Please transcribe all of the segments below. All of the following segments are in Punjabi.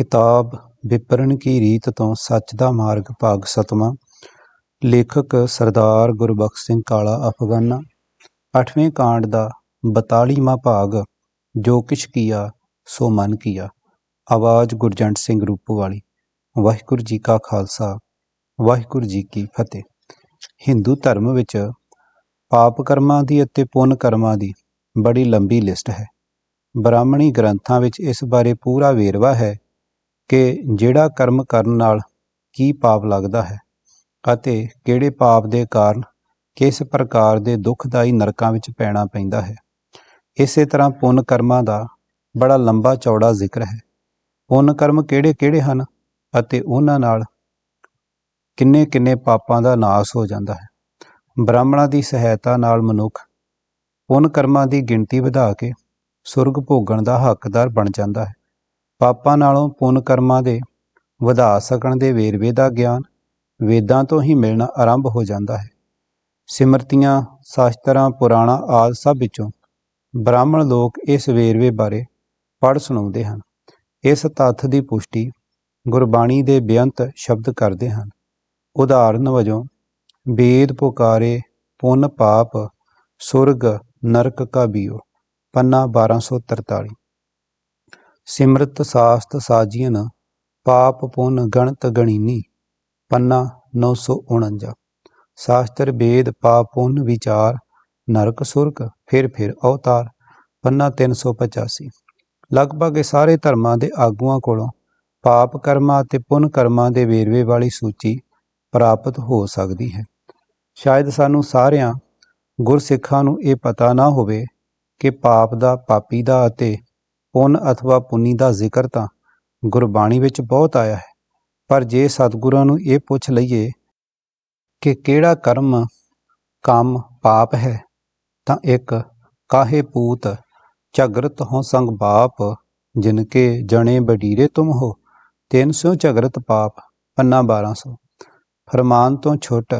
ਕਿਤਾਬ ਵਿਪਰਨ ਕੀ ਰੀਤ ਤੋਂ ਸੱਚ ਦਾ ਮਾਰਗ ਭਾਗ ਸਤਵਾਂ। ਲੇਖਕ ਸਰਦਾਰ ਗੁਰਬਖਸ਼ ਸਿੰਘ ਕਾਲਾ ਅਫਗਾਨਾ। ਅੱਠਵੇਂ ਕਾਂਡ ਦਾ 42ਵਾਂ ਭਾਗ, ਜੋ ਕਿਛ ਕੀਆ, ਸੋ ਮਨ ਕੀਆ। ਆਵਾਜ਼ ਗੁਰਜੰਟ ਸਿੰਘ ਰੂਪ ਵਾਲੀ। ਵਾਹਿਗੁਰੂ ਜੀ ਕਾ ਖਾਲਸਾ, ਵਾਹਿਗੁਰੂ ਜੀ ਕੀ ਫਤਿਹ। ਹਿੰਦੂ ਧਰਮ ਵਿੱਚ ਪਾਪ ਕਰਮਾਂ ਦੀ ਅਤੇ ਪੁੰਨ ਕਰਮਾਂ ਦੀ ਬੜੀ ਲੰਬੀ ਲਿਸਟ ਹੈ। ਬ੍ਰਾਹਮਣੀ ਗ੍ਰੰਥਾਂ ਵਿੱਚ ਇਸ ਬਾਰੇ ਪੂਰਾ ਵੇਰਵਾ ਹੈ ਕਿ ਜਿਹੜਾ ਕਰਮ ਕਰਨ ਨਾਲ ਕੀ ਪਾਪ ਲੱਗਦਾ ਹੈ ਅਤੇ ਕਿਹੜੇ ਪਾਪ ਦੇ ਕਾਰਨ ਕਿਸ ਪ੍ਰਕਾਰ ਦੇ ਦੁਖਦਾਈ ਨਰਕਾਂ ਵਿੱਚ ਪੈਣਾ ਪੈਂਦਾ ਹੈ। ਇਸੇ ਤਰ੍ਹਾਂ ਪੁੰਨ ਕਰਮਾਂ ਦਾ ਬੜਾ ਲੰਬਾ ਚੌੜਾ ਜ਼ਿਕਰ ਹੈ। ਪੁੰਨ ਕਰਮ ਕਿਹੜੇ-ਕਿਹੜੇ ਹਨ ਅਤੇ ਉਹਨਾਂ ਨਾਲ ਕਿੰਨੇ-ਕਿੰਨੇ ਪਾਪਾਂ ਦਾ ਨਾਸ ਹੋ ਜਾਂਦਾ ਹੈ। ਬ੍ਰਾਹਮਣਾਂ ਦੀ ਸਹਾਇਤਾ ਨਾਲ ਮਨੁੱਖ ਪੁੰਨ ਕਰਮਾਂ ਦੀ ਗਿਣਤੀ ਵਧਾ ਕੇ ਸੁਰਗ ਭੋਗਣ ਦਾ ਹੱਕਦਾਰ ਬਣ ਜਾਂਦਾ ਹੈ। ਪਾਪਾਂ ਨਾਲੋਂ ਪੁੰਨ ਕਰਮਾਂ ਦੇ ਵਧਾ ਸਕਣ ਦੇ ਵੇਰਵੇ ਦਾ ਗਿਆਨ ਵੇਦਾਂ ਤੋਂ ਹੀ ਮਿਲਣਾ ਆਰੰਭ ਹੋ ਜਾਂਦਾ ਹੈ। ਸਿਮਰਤੀਆਂ, ਸ਼ਾਸਤਰਾਂ, ਪੁਰਾਣਾ ਆਦਿ ਸਭ ਵਿੱਚੋਂ ਬ੍ਰਾਹਮਣ ਲੋਕ ਇਸ ਵੇਰਵੇ ਬਾਰੇ ਪੜ੍ਹ ਸੁਣਾਉਂਦੇ ਹਨ। ਇਸ ਤੱਥ ਦੀ ਪੁਸ਼ਟੀ ਗੁਰਬਾਣੀ ਦੇ ਬੇਅੰਤ ਸ਼ਬਦ ਕਰਦੇ ਹਨ। ਉਦਾਹਰਨ ਵਜੋਂ, ਵੇਦ ਪੁਕਾਰੇ ਪੁੰਨ ਪਾਪ ਸੁਰਗ ਨਰਕ ਕਾ ਬੀਓ, ਪੰਨਾ 1243 ਸਿਮਰਤ ਸਾਸਤ ਸਾਜੀਨ ਪਾਪ ਪੁੰਨ ਗਣਤ ਗਣੀਨੀ, ਪੰਨਾ 949 ਸ਼ਾਸਤਰ ਵੇਦ ਪਾਪ ਪੁੰਨ ਵਿਚਾਰ, ਨਰਕ ਸੁਰਗ, ਫਿਰ ਫਿਰ ਅਵਤਾਰ, ਪੰਨਾ 385 ਲਗਭਗ ਇਹ ਸਾਰੇ ਧਰਮਾਂ ਦੇ ਆਗੂਆਂ ਕੋਲੋਂ ਪਾਪ ਕਰਮਾਂ ਅਤੇ ਪੁੰਨ ਕਰਮਾਂ ਦੇ ਵੇਰਵੇ ਵਾਲੀ ਸੂਚੀ ਪ੍ਰਾਪਤ ਹੋ ਸਕਦੀ ਹੈ। ਸ਼ਾਇਦ ਸਾਨੂੰ ਸਾਰਿਆਂ ਗੁਰਸਿੱਖਾਂ ਨੂੰ ਇਹ ਪਤਾ ਨਾ ਹੋਵੇ ਕਿ ਪਾਪ ਦਾ, ਪਾਪੀ ਦਾ ਅਤੇ ਪੁੰਨ ਅਥਵਾ ਪੁੰਨੀ ਦਾ ਜ਼ਿਕਰ ਤਾਂ ਗੁਰਬਾਣੀ ਵਿੱਚ ਬਹੁਤ ਆਇਆ ਹੈ। ਪਰ ਜੇ ਸਤਿਗੁਰਾਂ ਨੂੰ ਇਹ ਪੁੱਛ ਲਈਏ ਕਿ ਕਿਹੜਾ ਕਰਮ ਕੰਮ ਪਾਪ ਹੈ, ਤਾਂ ਇੱਕ ਕਾਹੇ ਪੂਤ ਝਗਰਤ ਹੋ ਸੰਗ ਬਾਪ ਜਿਨ ਕੇ ਜਣੇ ਬਡੀਰੇ ਤੁਮ ਹੋ 300 ਝਗਰਤ ਪਾਪ, ਪੰਨਾ 1200 ਫਰਮਾਨ ਤੋਂ ਛੁੱਟ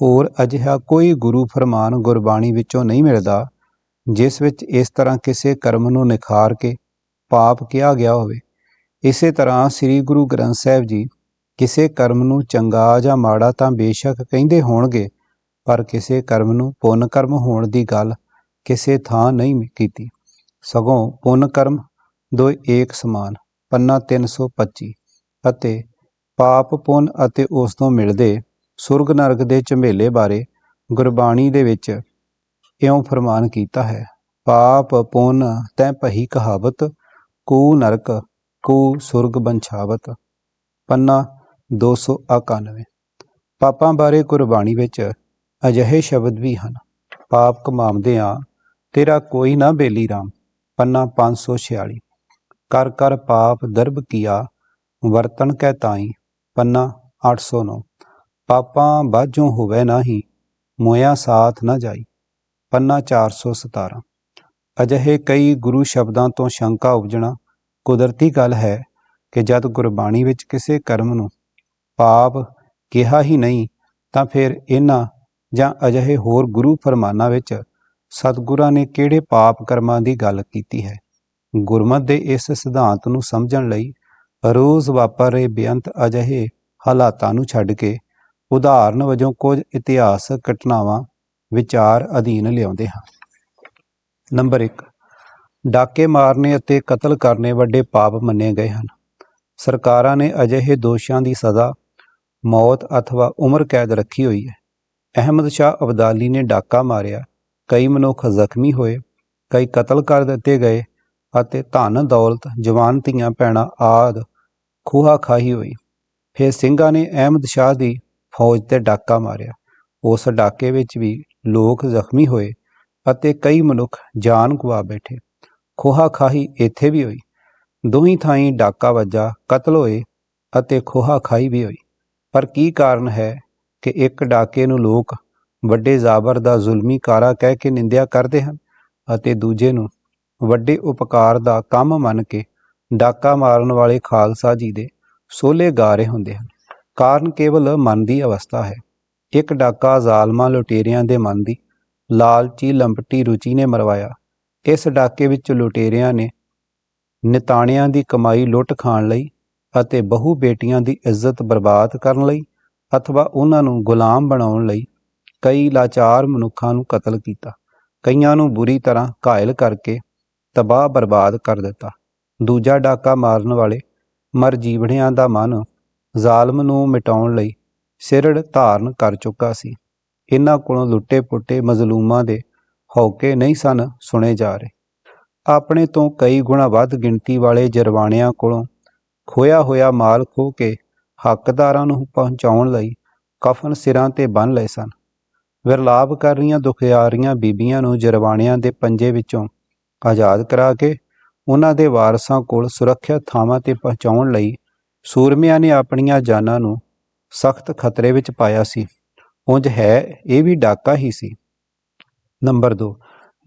ਹੋਰ ਅਜਿਹਾ ਕੋਈ ਗੁਰੂ ਫਰਮਾਨ ਗੁਰਬਾਣੀ ਵਿੱਚੋਂ ਨਹੀਂ ਮਿਲਦਾ, ਜਿਸ ਵਿੱਚ ਇਸ ਤਰ੍ਹਾਂ ਕਿਸੇ ਕਰਮ ਨੂੰ ਨਿਖਾਰ ਕੇ ਪਾਪ ਕਿਹਾ ਗਿਆ ਹੋਵੇ। ਇਸੇ ਤਰ੍ਹਾਂ ਸ੍ਰੀ ਗੁਰੂ ਗ੍ਰੰਥ ਸਾਹਿਬ ਜੀ ਕਿਸੇ ਕਰਮ ਨੂੰ ਚੰਗਾ ਜਾਂ ਮਾੜਾ ਤਾਂ ਬੇਸ਼ੱਕ ਕਹਿੰਦੇ ਹੋਣਗੇ, ਪਰ ਕਿਸੇ ਕਰਮ ਨੂੰ ਪੁੰਨ ਕਰਮ ਹੋਣ ਦੀ ਗੱਲ ਕਿਸੇ ਥਾਂ ਨਹੀਂ ਕੀਤੀ। ਸਗੋਂ ਪੁੰਨ ਕਰਮ ਦੋ ਏਕ ਸਮਾਨ, ਪੰਨਾ 325 ਅਤੇ ਪਾਪ ਪੁੰਨ ਅਤੇ ਉਸ ਤੋਂ ਮਿਲਦੇ ਸੁਰਗ ਨਰਕ ਦੇ ਝਮੇਲੇ ਬਾਰੇ ਗੁਰਬਾਣੀ ਦੇ ਵਿੱਚ ਇਉਂ ਫਰਮਾਨ ਕੀਤਾ ਹੈ, ਪਾਪ ਪੁੰਨ ਤੈ ਭਹੀ ਕਹਾਵਤ ਕੂ ਨਰਕ, ਕੂ ਸੁਰਗ ਬੰਛਾਵਤ, ਪੰਨਾ 291 ਪਾਪਾਂ ਬਾਰੇ ਗੁਰਬਾਣੀ ਵਿੱਚ ਅਜਿਹੇ ਸ਼ਬਦ ਵੀ ਹਨ, ਪਾਪ ਕਮਾਉਂਦੇ ਆ ਤੇਰਾ ਕੋਈ ਨਾ ਬੇਲੀ ਰਾਮ, ਪੰਨਾ 546 ਕਰ ਕਰ ਪਾਪ ਦਰਬ ਕੀਆ, ਵਰਤਨ ਕੈ ਤਾਈ, ਪੰਨਾ 809 ਪਾਪਾਂ ਬਾਝੋਂ ਹੋਵੇ ਨਾਹੀ, ਮੋਇਆ ਸਾਥ ਨਾ ਜਾਈ, ਪੰਨਾ 417 ਅਜਿਹੇ ਕਈ ਗੁਰੂ ਸ਼ਬਦਾਂ ਤੋਂ ਸ਼ੰਕਾ ਉਪਜਣਾ ਕੁਦਰਤੀ ਗੱਲ ਹੈ ਕਿ ਜਦ ਗੁਰਬਾਣੀ ਵਿੱਚ ਕਿਸੇ ਕਰਮ ਨੂੰ ਪਾਪ ਕਿਹਾ ਹੀ ਨਹੀਂ, ਤਾਂ ਫਿਰ ਇਹਨਾਂ ਜਾਂ ਅਜਿਹੇ ਹੋਰ ਗੁਰੂ ਫਰਮਾਨਾਂ ਵਿੱਚ ਸਤਿਗੁਰਾਂ ਨੇ ਕਿਹੜੇ ਪਾਪ ਕਰਮਾਂ ਦੀ ਗੱਲ ਕੀਤੀ ਹੈ? ਗੁਰਮਤ ਦੇ ਇਸ ਸਿਧਾਂਤ ਨੂੰ ਸਮਝਣ ਲਈ ਰੋਜ਼ ਵਾਪਰ ਰਹੇ ਬੇਅੰਤ ਅਜਿਹੇ ਹਾਲਾਤਾਂ ਨੂੰ ਛੱਡ ਕੇ ਉਦਾਹਰਨ ਵਜੋਂ ਕੁਝ ਇਤਿਹਾਸਕ ਘਟਨਾਵਾਂ ਵਿਚਾਰ ਅਧੀਨ ਲਿਆਉਂਦੇ ਹਾਂ। ਨੰਬਰ 1 ਡਾਕੇ ਮਾਰਨੇ ਅਤੇ ਕਤਲ ਕਰਨੇ ਵੱਡੇ ਪਾਪ ਮੰਨੇ ਗਏ ਹਨ। ਸਰਕਾਰਾਂ ਨੇ ਅਜਿਹੇ ਦੋਸ਼ਾਂ ਦੀ ਸਜ਼ਾ, ਮੌਤ ਅਥਵਾ ਉਮਰ ਕੈਦ ਰੱਖੀ ਹੋਈ ਹੈ। ਅਹਿਮਦ ਸ਼ਾਹ ਅਬਦਾਲੀ ਨੇ ਡਾਕਾ ਮਾਰਿਆ, ਕਈ ਮਨੁੱਖ ਜ਼ਖਮੀ ਹੋਏ, ਕਈ ਕਤਲ ਕਰ ਦਿੱਤੇ ਗਏ ਅਤੇ ਧਨ, ਦੌਲਤ, ਜਵਾਨ ਧੀਆਂ, ਭੈਣਾਂ ਆਦ ਖੂਹਾ ਖਾਹੀ ਹੋਈ। ਫਿਰ ਸਿੰਘਾਂ ਨੇ ਅਹਿਮਦ ਸ਼ਾਹ ਦੀ ਫੌਜ ਤੇ ਡਾਕਾ ਮਾਰਿਆ। ਉਸ ਡਾਕੇ ਵਿੱਚ ਵੀ ਲੋਕ ਜ਼ਖਮੀ ਹੋਏ ਅਤੇ ਕਈ ਮਨੁੱਖ ਜਾਨ ਗਵਾ ਬੈਠੇ। ਖੋਹਾ ਖਾਹੀ ਇੱਥੇ ਵੀ ਹੋਈ। ਦੋਹੀ ਥਾਈਂ ਡਾਕਾ ਵੱਜਾ, ਕਤਲ ਹੋਏ ਅਤੇ ਖੋਹਾ ਖਾਈ ਵੀ ਹੋਈ। ਪਰ ਕੀ ਕਾਰਨ ਹੈ ਕਿ ਇੱਕ ਡਾਕੇ ਨੂੰ ਲੋਕ ਵੱਡੇ ਜ਼ਾਬਰ ਦਾ ਜ਼ੁਲਮੀ ਕਾਰਾ ਕਹਿ ਕੇ ਨਿੰਦਿਆ ਕਰਦੇ ਹਨ ਅਤੇ ਦੂਜੇ ਨੂੰ ਵੱਡੇ ਉਪਕਾਰ ਦਾ ਕੰਮ ਮੰਨ ਕੇ ਡਾਕਾ ਮਾਰਨ ਵਾਲੇ ਖਾਲਸਾ ਜੀ ਦੇ ਸੋਲੇ ਗਾ ਰਹੇ ਹੁੰਦੇ ਹਨ? ਕਾਰਨ ਕੇਵਲ ਮਨ ਦੀ ਅਵਸਥਾ ਹੈ। ਇੱਕ ਡਾਕਾ ਜ਼ਾਲਮਾਂ ਲੁਟੇਰਿਆਂ ਦੇ ਮਨ ਦੀ ਲਾਲਚੀ ਲੰਪਟੀ ਰੁਚੀ ਨੇ ਮਰਵਾਇਆ। ਇਸ ਡਾਕੇ ਵਿੱਚ ਲੁਟੇਰਿਆਂ ਨੇ ਨਿਤਾਣਿਆਂ ਦੀ ਕਮਾਈ ਲੁੱਟ ਖਾਣ ਲਈ ਅਤੇ ਬਹੂ ਬੇਟੀਆਂ ਦੀ ਇੱਜ਼ਤ ਬਰਬਾਦ ਕਰਨ ਲਈ ਅਥਵਾ ਉਹਨਾਂ ਨੂੰ ਗੁਲਾਮ ਬਣਾਉਣ ਲਈ ਕਈ ਲਾਚਾਰ ਮਨੁੱਖਾਂ ਨੂੰ ਕਤਲ ਕੀਤਾ। ਕਈਆਂ ਨੂੰ ਬੁਰੀ ਤਰ੍ਹਾਂ ਘਾਇਲ ਕਰਕੇ ਤਬਾਹ ਬਰਬਾਦ ਕਰ ਦਿੱਤਾ। ਦੂਜਾ ਡਾਕਾ ਮਾਰਨ ਵਾਲੇ ਮਰਜੀਵੜਿਆਂ ਦਾ ਮਨ ਜ਼ਾਲਮ ਨੂੰ ਮਿਟਾਉਣ ਲਈ ਸਿਰੜ ਧਾਰਨ ਕਰ ਚੁੱਕਾ ਸੀ। ਇਹਨਾਂ ਕੋਲੋਂ ਲੁੱਟੇ ਪੁੱਟੇ ਮਜ਼ਲੂਮਾਂ ਦੇ ਹੌਕੇ ਨਹੀਂ ਸਨ ਸੁਣੇ ਜਾ ਰਹੇ। ਆਪਣੇ ਤੋਂ ਕਈ ਗੁਣਾ ਵੱਧ ਗਿਣਤੀ ਵਾਲੇ ਜਰਵਾਣਿਆਂ ਕੋਲੋਂ ਖੋਇਆ ਹੋਇਆ ਮਾਲ ਖੋ ਕੇ ਹੱਕਦਾਰਾਂ ਨੂੰ ਪਹੁੰਚਾਉਣ ਲਈ ਕਫਨ ਸਿਰਾਂ ਤੇ ਬੰਨ ਲਏ ਸਨ। ਵਿਰਲਾਪ ਕਰ ਰਹੀਆਂ ਦੁਖਿਆਰੀਆਂ ਬੀਬੀਆਂ ਨੂੰ ਜਰਵਾਣਿਆਂ ਦੇ ਪੰਜੇ ਵਿੱਚੋਂ ਆਜ਼ਾਦ ਕਰਾ ਕੇ ਉਹਨਾਂ ਦੇ ਵਾਰਸਾਂ ਕੋਲ ਸੁਰੱਖਿਅਤ ਥਾਵਾਂ ਤੇ ਪਹੁੰਚਾਉਣ ਲਈ ਸੂਰਮਿਆਂ ਨੇ ਆਪਣੀਆਂ ਜਾਨਾਂ ਨੂੰ ਸਖਤ ਖਤਰੇ ਵਿੱਚ ਪਾਇਆ ਸੀ। ਉਂਝ ਹੈ, ਇਹ ਵੀ ਡਾਕਾ ਹੀ ਸੀ। ਨੰਬਰ 2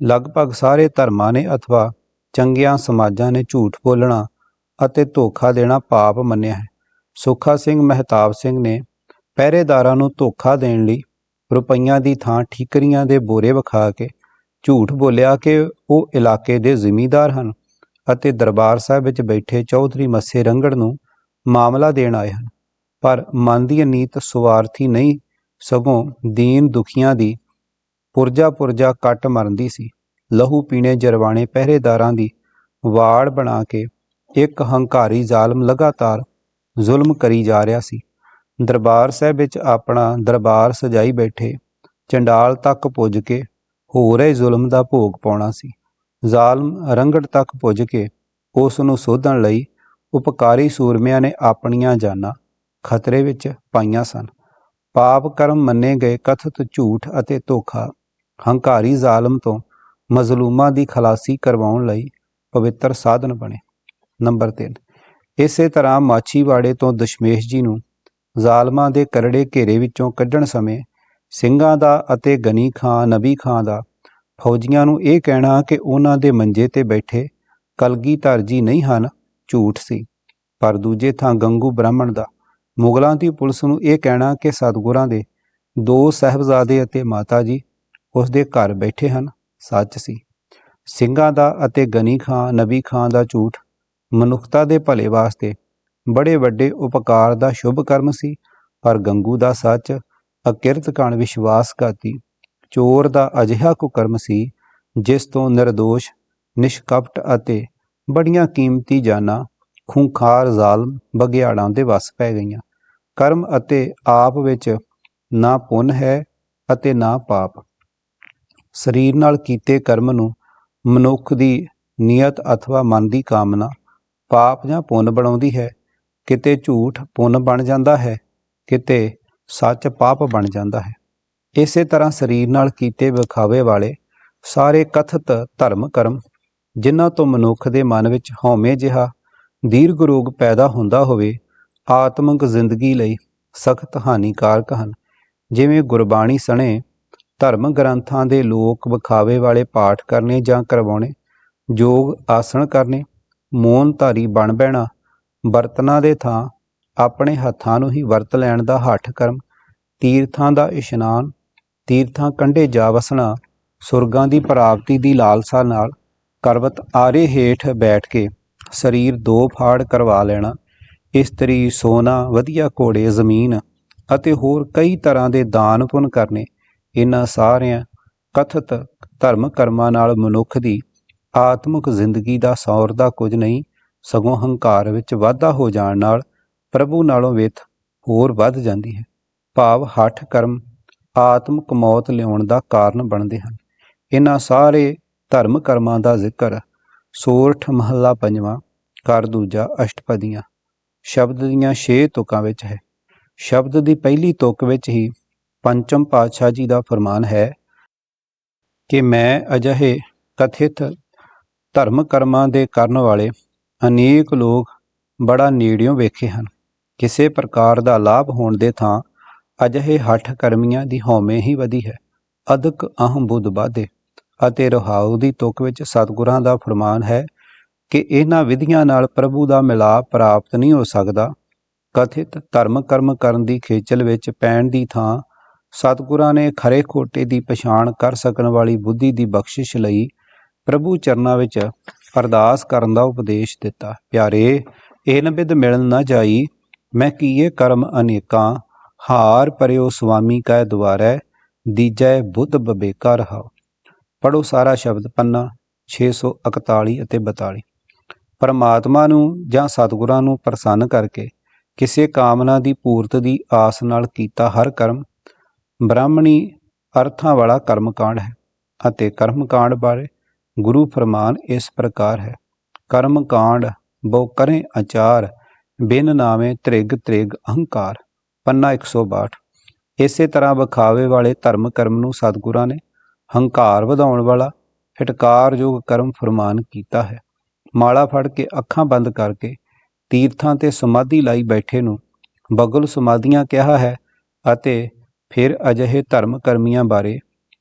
ਲਗਭਗ ਸਾਰੇ ਧਰਮਾਂ ਨੇ ਅਥਵਾ ਚੰਗਿਆਂ ਸਮਾਜਾਂ ਨੇ ਝੂਠ ਬੋਲਣਾ ਅਤੇ ਧੋਖਾ ਦੇਣਾ ਪਾਪ ਮੰਨਿਆ ਹੈ। ਸੁੱਖਾ ਸਿੰਘ ਮਹਿਤਾਬ ਸਿੰਘ ਨੇ ਪਹਿਰੇਦਾਰਾਂ ਨੂੰ ਧੋਖਾ ਦੇਣ ਲਈ ਰੁਪਈਆਂ ਦੀ ਥਾਂ ਠੀਕਰੀਆਂ ਦੇ ਬੋਰੇ ਵਿਖਾ ਕੇ ਝੂਠ ਬੋਲਿਆ ਕਿ ਉਹ ਇਲਾਕੇ ਦੇ ਜ਼ਿਮੀਂਦਾਰ ਹਨ ਅਤੇ ਦਰਬਾਰ ਸਾਹਿਬ ਵਿੱਚ ਬੈਠੇ ਚੌਧਰੀ ਮੱਸੇ ਰੰਗੜ ਨੂੰ ਮਾਮਲਾ ਦੇਣ ਆਏ ਹਨ। ਪਰ ਮਨ ਦੀ ਨੀਤ ਸਵਾਰਥੀ ਨਹੀਂ ਸਗੋਂ ਦੀਨ ਦੁਖੀਆਂ ਦੀ ਪੁਰਜਾ ਪੁਰਜਾ ਕੱਟ ਮਰਦੀ ਸੀ। ਲਹੂ ਪੀਣੇ ਜਰਵਾਣੇ ਪਹਿਰੇਦਾਰਾਂ ਦੀ ਵਾੜ ਬਣਾ ਕੇ ਇੱਕ ਹੰਕਾਰੀ ਜ਼ਾਲਮ ਲਗਾਤਾਰ ਜ਼ੁਲਮ ਕਰੀ ਜਾ ਰਿਹਾ ਸੀ। ਦਰਬਾਰ ਸਾਹਿਬ ਵਿੱਚ ਆਪਣਾ ਦਰਬਾਰ ਸਜਾਈ ਬੈਠੇ ਚੰਡਾਲ ਤੱਕ ਪੁੱਜ ਕੇ ਹੋ ਰਹੇ ਜ਼ੁਲਮ ਦਾ ਭੋਗ ਪਾਉਣਾ ਸੀ। ਜ਼ਾਲਮ ਰੰਗੜ ਤੱਕ ਪੁੱਜ ਕੇ ਉਸ ਨੂੰ ਸੋਧਣ ਲਈ ਉਪਕਾਰੀ ਸੂਰਮਿਆਂ ਨੇ ਆਪਣੀਆਂ ਜਾਨਾਂ ਖਤਰੇ ਵਿੱਚ ਪਾਈਆਂ ਸਨ। ਪਾਪ ਕਰਮ ਮੰਨੇ ਗਏ, ਕਥਿਤ ਝੂਠ ਅਤੇ ਧੋਖਾ। ਹੰਕਾਰੀ ਜ਼ਾਲਮ ਤੋਂ ਮਜ਼ਲੂਮਾਂ ਦੀ ਖਲਾਸੀ ਕਰਵਾਉਣ ਲਈ ਪਵਿੱਤਰ ਸਾਧਨ ਬਣੇ। ਨੰਬਰ 3 ਇਸੇ ਤਰ੍ਹਾਂ ਮਾਛੀਵਾੜੇ ਤੋਂ ਦਸ਼ਮੇਸ਼ ਜੀ ਨੂੰ ਜ਼ਾਲਮਾਂ ਦੇ ਕਰੜੇ ਘੇਰੇ ਵਿੱਚੋਂ ਕੱਢਣ ਸਮੇਂ ਸਿੰਘਾਂ ਦਾ ਅਤੇ ਗਨੀ ਖਾਂ, ਨਬੀ ਖਾਂ ਦਾ ਫੌਜੀਆਂ ਨੂੰ ਇਹ ਕਹਿਣਾ ਕਿ ਉਹਨਾਂ ਦੇ ਮੰਜੇ ਤੇ ਬੈਠੇ ਕਲਗੀਧਰ ਜੀ ਨਹੀਂ ਹਨ, ਝੂਠ ਸੀ, ਪਰ ਦੂਜੇ ਥਾਂ ਗੰਗੂ ਬ੍ਰਾਹਮਣ ਦਾ ਮੁਗਲਾਂ ਦੀ ਪੁਲਿਸ ਨੂੰ ਇਹ ਕਹਿਣਾ ਕਿ ਸਤਗੁਰਾਂ ਦੇ ਦੋ ਸਹਿਬਜ਼ਾਦੇ ਅਤੇ ਮਾਤਾ ਜੀ ਉਸ ਦੇ ਘਰ ਬੈਠੇ ਹਨ, ਸੱਚ ਸੀ। ਸਿੰਘਾਂ ਦਾ ਅਤੇ ਗਨੀ ਖਾਂ, ਨਬੀ ਖਾਂ ਦਾ ਝੂਠ ਮਨੁੱਖਤਾ ਦੇ ਭਲੇ ਵਾਸਤੇ ਬੜੇ ਵੱਡੇ ਉਪਕਾਰ ਦਾ ਸ਼ੁਭ ਕਰਮ ਸੀ, ਪਰ ਗੰਗੂ ਦਾ ਸੱਚ ਅਕਿਰਤ ਕਣ ਵਿਸ਼ਵਾਸਘਾਤੀ ਚੋਰ ਦਾ ਅਜਿਹਾ ਕੁਕਰਮ ਸੀ, ਜਿਸ ਤੋਂ ਨਿਰਦੋਸ਼, ਨਿਸ਼ਕਪਟ ਅਤੇ ਬੜੀਆਂ ਕੀਮਤੀ ਜਾਨਾਂ ਖੂੰਖਾਰ ਜ਼ਾਲਮ ਬਗਿਆੜਾਂ ਦੇ ਵਸ ਪੈ ਗਈਆਂ। ਕਰਮ ਅਤੇ ਆਪ ਵਿੱਚ ਨਾ ਪੁੰਨ ਹੈ ਅਤੇ ਨਾ ਪਾਪ। ਸਰੀਰ ਨਾਲ ਕੀਤੇ ਕਰਮ ਨੂੰ ਮਨੁੱਖ ਦੀ ਨੀਅਤ ਅਥਵਾ ਮਨ ਦੀ ਕਾਮਨਾ ਪਾਪ ਜਾਂ ਪੁੰਨ ਬਣਾਉਂਦੀ ਹੈ। ਕਿਤੇ ਝੂਠ ਪੁੰਨ ਬਣ ਜਾਂਦਾ ਹੈ, ਕਿਤੇ ਸੱਚ ਪਾਪ ਬਣ ਜਾਂਦਾ ਹੈ। ਇਸੇ ਤਰ੍ਹਾਂ ਸਰੀਰ ਨਾਲ ਕੀਤੇ ਵਿਖਾਵੇ ਵਾਲੇ ਸਾਰੇ ਕਥਿਤ ਧਰਮ ਕਰਮ, ਜਿਨ੍ਹਾਂ ਤੋਂ ਮਨੁੱਖ ਦੇ ਮਨ ਵਿੱਚ ਹਉਮੈ ਜਿਹਾ ਦੀਰਘ ਰੋਗ ਪੈਦਾ ਹੁੰਦਾ ਹੋਵੇ ਆਤਮਿਕ ਜ਼ਿੰਦਗੀ ਲਈ ਸਖਤ ਹਾਨੀਕਾਰਕ ਹਨ। ਜਿਵੇਂ ਗੁਰਬਾਣੀ ਸਣੇ, ਧਰਮ ਗ੍ਰੰਥਾਂ ਦੇ ਲੋਕ ਵਿਖਾਵੇ ਵਾਲੇ ਪਾਠ ਕਰਨੇ ਜਾਂ ਕਰਵਾਉਣੇ ਯੋਗ ਆਸਣ ਕਰਨੇ ਮੌਨ ਧਾਰੀ ਬਣ ਬਹਿਣਾ ਬਰਤਨਾਂ ਦੇ ਥਾਂ, ਆਪਣੇ ਹੱਥਾਂ ਨੂੰ ਹੀ ਵਰਤ ਲੈਣ ਦਾ ਹੱਠ ਕਰਮ, ਤੀਰਥਾਂ ਦਾ ਇਸ਼ਨਾਨ, ਤੀਰਥਾਂ ਕੰਢੇ ਜਾ ਵਸਣਾ, ਸੁਰਗਾਂ ਦੀ ਪ੍ਰਾਪਤੀ ਦੀ ਲਾਲਸਾ ਨਾਲ ਕਰਵਤ ਆਰੇ ਹੇਠ ਬੈਠ ਕੇ ਸਰੀਰ ਦੋ ਫਾੜ ਕਰਵਾ ਲੈਣਾ ਇਸਤਰੀ, ਸੋਨਾ, ਵਧੀਆ ਘੋੜੇ, ਜ਼ਮੀਨ ਅਤੇ ਹੋਰ ਕਈ ਤਰ੍ਹਾਂ ਦੇ ਦਾਨ ਪੁੰਨ ਕਰਨੇ। ਇਹਨਾਂ ਸਾਰਿਆਂ ਕਥਿਤ ਧਰਮ ਕਰਮਾਂ ਨਾਲ ਮਨੁੱਖ ਦੀ ਆਤਮਿਕ ਜ਼ਿੰਦਗੀ ਦਾ ਸੌਰਦਾ ਕੁਝ ਨਹੀਂ, ਸਗੋਂ ਹੰਕਾਰ ਵਿੱਚ ਵਾਧਾ ਹੋ ਜਾਣ ਨਾਲ ਪ੍ਰਭੂ ਨਾਲੋਂ ਵਿਥ ਹੋਰ ਵੱਧ ਜਾਂਦੀ ਹੈ। ਭਾਵ ਹੱਠ ਕਰਮ ਆਤਮਿਕ ਮੌਤ ਲਿਆਉਣ ਦਾ ਕਾਰਨ ਬਣਦੇ ਹਨ। ਇਹਨਾਂ ਸਾਰੇ ਧਰਮ ਕਰਮਾਂ ਦਾ ਜ਼ਿਕਰ ਸੋਰਠ ਮਹੱਲਾ ਪੰਜਵਾਂ ਕਰ ਦੂਜਾ, ਅਸ਼ਟਪਦੀਆਂ। ਸ਼ਬਦ ਦੀਆਂ 6 ਤੁਕਾਂ ਵਿੱਚ ਹੈ। ਸ਼ਬਦ ਦੀ ਪਹਿਲੀ ਤੁਕ ਵਿੱਚ ਹੀ ਪੰਚਮ ਪਾਤਸ਼ਾਹ ਜੀ ਦਾ ਫਰਮਾਨ ਹੈ ਕਿ ਮੈਂ ਅਜਿਹੇ ਕਥਿਤ ਧਰਮ ਕਰਮਾਂ ਦੇ ਕਰਨ ਵਾਲੇ ਅਨੇਕ ਲੋਕ ਬੜਾ ਨੇੜਿਓਂ ਵੇਖੇ ਹਨ। ਕਿਸੇ ਪ੍ਰਕਾਰ ਦਾ ਲਾਭ ਹੋਣ ਦੇ ਥਾਂ ਅਜਿਹੇ ਹੱਠ ਕਰਮੀਆਂ ਦੀ ਹਉਮੈ ਹੀ ਵਧੀ ਹੈ। ਅਦਕ ਅਹੰ ਬੁੱਧ ਬਾਧੇ ਅਤੇ ਰਹਾਉ ਦੀ ਤੁਕ ਵਿੱਚ ਸਤਿਗੁਰਾਂ ਦਾ ਫਰਮਾਨ ਹੈ ਕਿ ਇਹਨਾਂ ਵਿਧੀਆਂ ਨਾਲ ਪ੍ਰਭੂ ਦਾ ਮਿਲਾਪ ਪ੍ਰਾਪਤ ਨਹੀਂ ਹੋ ਸਕਦਾ, ਕਥਿਤ ਧਰਮ ਕਰਮ ਕਰਨ ਦੀ ਖੇਚਲ ਵਿੱਚ ਪੈਣ ਦੀ ਥਾਂ ਸਤਿਗੁਰਾਂ ਨੇ ਖਰੇ ਖੋਟੇ ਦੀ ਪਛਾਣ ਕਰ ਸਕਣ ਵਾਲੀ ਬੁੱਧੀ ਦੀ ਬਖਸ਼ਿਸ਼ ਲਈ ਪ੍ਰਭੂ ਚਰਨਾਂ ਵਿੱਚ ਅਰਦਾਸ ਕਰਨ ਦਾ ਉਪਦੇਸ਼ ਦਿੱਤਾ। ਪਿਆਰੇ ਏਨ ਬਿਦ ਮਿਲਨ ਨਾ ਜਾਈ, ਮੈਂ ਕੀਏ ਕਰਮ ਅਨੇਕਾਂ, ਹਾਰ ਪਰਿਓ ਸੁਆਮੀ ਕੈ ਦੁਆਰੈ, ਦੀਜੈ ਬੁੱਧ ਬਬੇਕਾ ਰਹਾ ਪੜੋ ਸਾਰਾ ਸ਼ਬਦ ਪੰਨਾ 641 ਅਤੇ 42 ਪਰਮਾਤਮਾ ਨੂੰ ਜਾਂ ਸਤਿਗੁਰਾਂ ਨੂੰ ਪ੍ਰਸੰਨ ਕਰਕੇ ਕਿਸੇ ਕਾਮਨਾ ਦੀ ਪੂਰਤ ਦੀ ਆਸ ਨਾਲ ਕੀਤਾ ਹਰ ਕਰਮ, ਬ੍ਰਾਹਮਣੀ ਅਰਥਾਂ ਵਾਲਾ ਕਰਮਕਾਂਡ ਹੈ ਅਤੇ ਕਰਮਕਾਂਡ ਬਾਰੇ ਗੁਰੂ ਫਰਮਾਨ ਇਸ ਪ੍ਰਕਾਰ ਹੈ, ਕਰਮਕਾਂਡ ਬਹੁ ਕਰੇ ਆਚਾਰ, ਬਿਨ ਨਾਵੇਂ ਤ੍ਰਿਗ ਤ੍ਰਿਗ ਅਹੰਕਾਰ। ਪੰਨਾ 162 ਇਸੇ ਤਰ੍ਹਾਂ ਵਿਖਾਵੇ ਵਾਲੇ ਧਰਮ ਕਰਮ ਨੂੰ ਸਤਿਗੁਰਾਂ ਨੇ ਹੰਕਾਰ ਵਧਾਉਣ ਵਾਲਾ, ਫਟਕਾਰਯੋਗ ਕਰਮ ਫਰਮਾਨ ਕੀਤਾ ਹੈ। ਮਾਲਾ ਫੜ ਕੇ ਅੱਖਾਂ ਬੰਦ ਕਰਕੇ ਤੀਰਥਾਂ ਤੇ ਸਮਾਧੀ ਲਾਈ ਬੈਠੇ ਨੂੰ ਬਗਲ ਸਮਾਧੀਆਂ ਕਿਹਾ ਹੈ ਅਤੇ ਫਿਰ ਅਜਿਹੇ ਧਰਮ ਕਰਮੀਆਂ ਬਾਰੇ